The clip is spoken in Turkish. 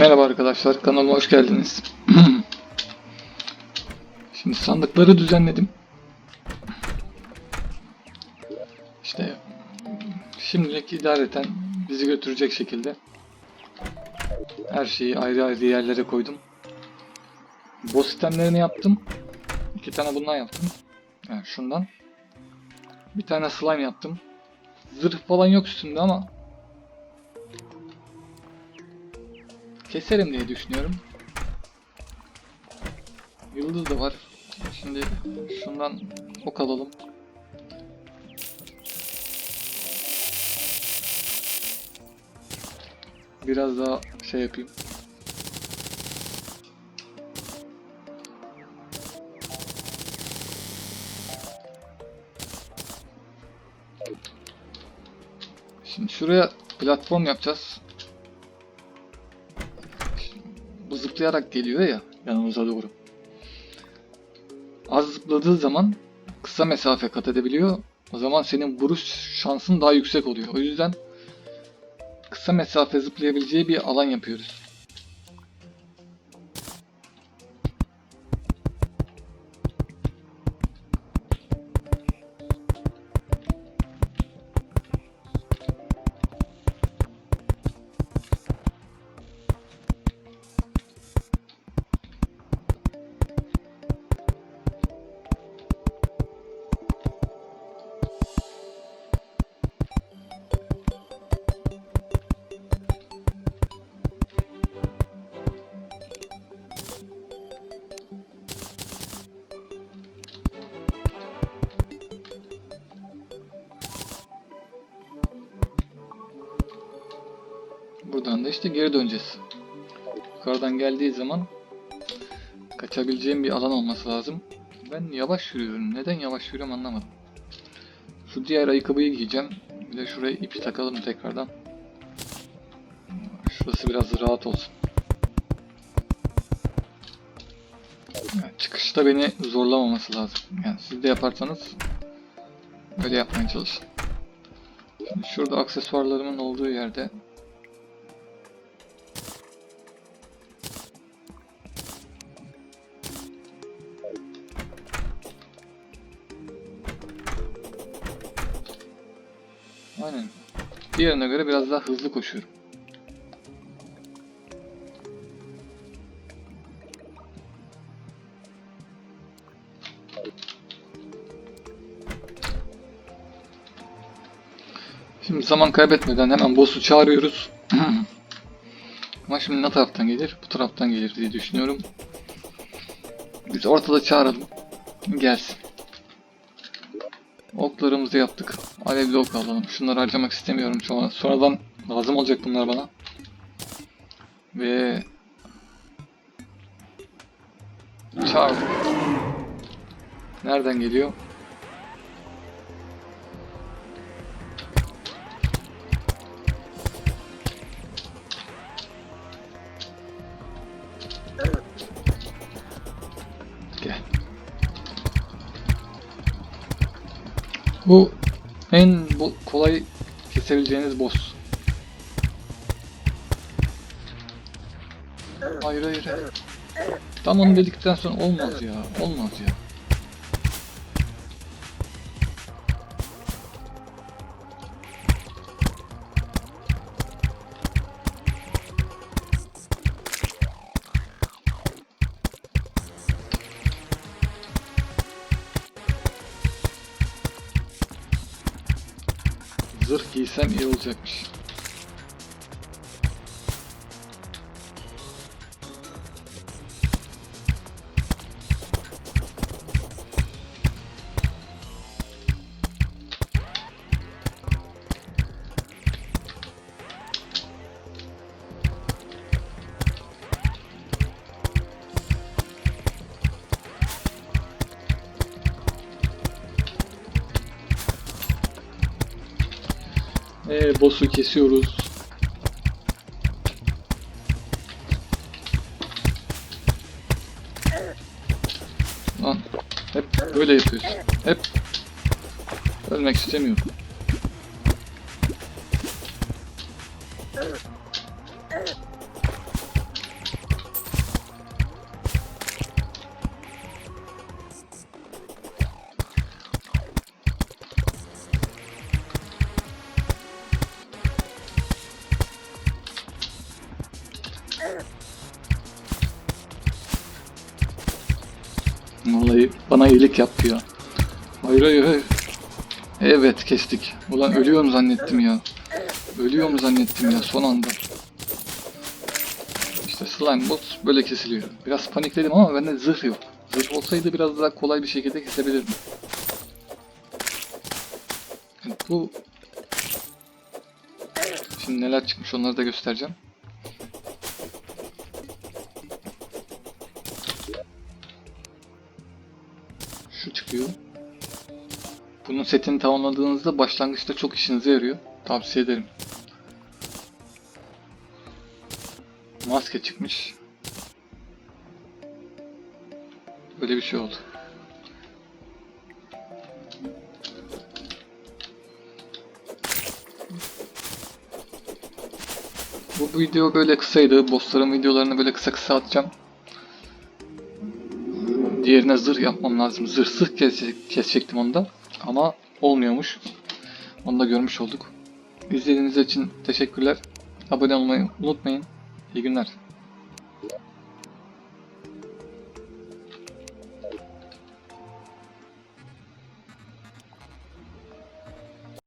Merhaba arkadaşlar, kanalıma hoş geldiniz. Şimdi sandıkları düzenledim. İşte şimdilik idareten bizi götürecek şekilde her şeyi ayrı ayrı yerlere koydum. Boss sistemlerini yaptım. İki tane bundan yaptım. Yani şundan. Bir tane slime yaptım. Zırh falan yok üstünde ama keserim diye düşünüyorum. Yıldız da var. Şimdi şundan ok alalım. Biraz daha şey yapayım. Şimdi şuraya platform yapacağız. Bu zıplayarak geliyor ya yanımıza doğru. Az zıpladığı zaman kısa mesafe kat edebiliyor. O zaman senin vuruş şansın daha yüksek oluyor. O yüzden kısa mesafe zıplayabileceği bir alan yapıyoruz. Buradan da işte geri döneceğiz. Yukarıdan geldiği zaman kaçabileceğim bir alan olması lazım. Ben yavaş yürüyorum. Neden yavaş yürüyorum anlamadım. Şu diğer ayakkabıyı giyeceğim. Bir de şuraya ipi takalım tekrardan. Şurası biraz rahat olsun. Yani çıkışta beni zorlamaması lazım. Yani siz de yaparsanız öyle yapmaya çalışın. Şimdi şurada aksesuarlarımın olduğu yerde Aynen. Diğerine göre biraz daha hızlı koşuyorum. Şimdi zaman kaybetmeden hemen boss'u çağırıyoruz. Ama şimdi ne taraftan gelir? Bu taraftan gelir diye düşünüyorum. Biz ortada çağıralım. Gelsin. Oklarımızı yaptık. Alevli ok alalım. Şunları harcamak istemiyorum an. Sonradan lazım olacak bunlar bana. Ve çağır. Nereden geliyor? Bu en bu kolay kesebileceğiniz boss. Hayır hayır. Tam onu dedikten sonra olmaz ya. Olmaz ya. Zırh giysem iyi olacakmış. Ee, boss'u kesiyoruz. Lan hep böyle yapıyorsun. Hep ölmek istemiyorum. Vallahi bana iyilik yaptı ya. Hayır hayır hayır. Evet kestik. Ulan ölüyorum zannettim ya. Ölüyor mu zannettim ya son anda. İşte slime bot böyle kesiliyor. Biraz panikledim ama bende zırh yok. Zırh olsaydı biraz daha kolay bir şekilde kesebilirdim. Bu... Şimdi neler çıkmış onları da göstereceğim. Şu çıkıyor. Bunun setini tamamladığınızda başlangıçta çok işinize yarıyor. Tavsiye ederim. Maske çıkmış. Böyle bir şey oldu. Bu video böyle kısaydı. Bossların videolarını böyle kısa kısa atacağım. Diğerine zırh yapmam lazım. Zırhsız kes- kesecektim onda. Ama olmuyormuş. Onu da görmüş olduk. İzlediğiniz için teşekkürler. Abone olmayı unutmayın. İyi günler.